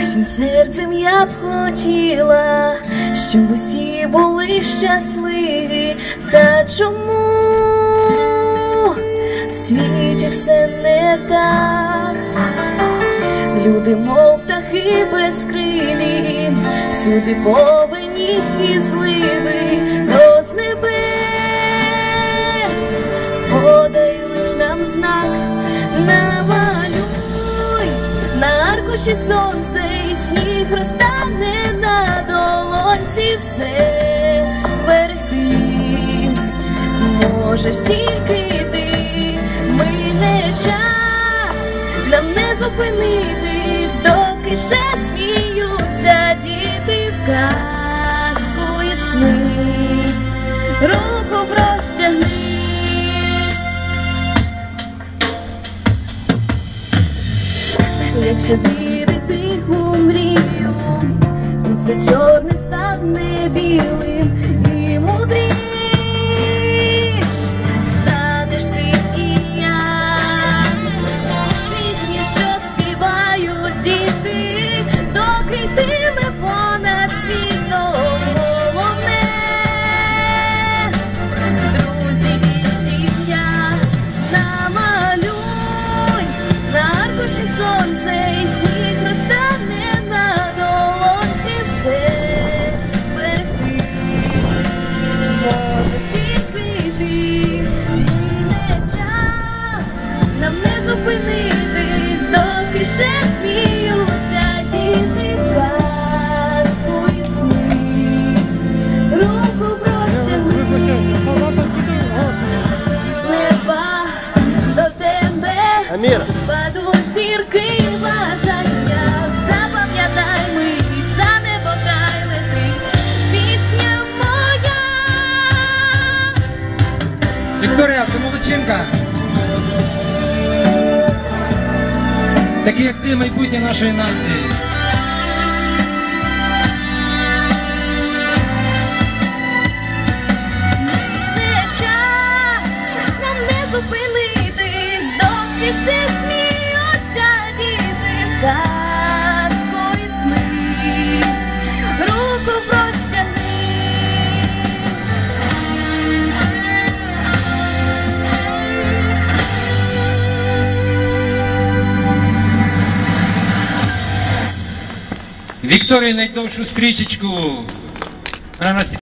Усім серцем я б хотіла, щоб усі були щасливі, та чому? В світі все не так? Люди, мов птахи безкрилі, всюди повинні і зливи. До з небес подають нам знак, на і сонце і сніг розтане на долонці все берегти. Можеш тільки ти, мине час, нам не зупинитись, доки ще сміються Якщо вірити у мрію, усе чорне стане білим тебе Амір. падуть зірки бажання. Запам'ятай за небо край летить пісня моя. Вікторія, ти молодчинка. Такі як ти, майбутнє нашої нації. Не час нам не зупинитись, Вікторії найдовшу стрічечку. Вона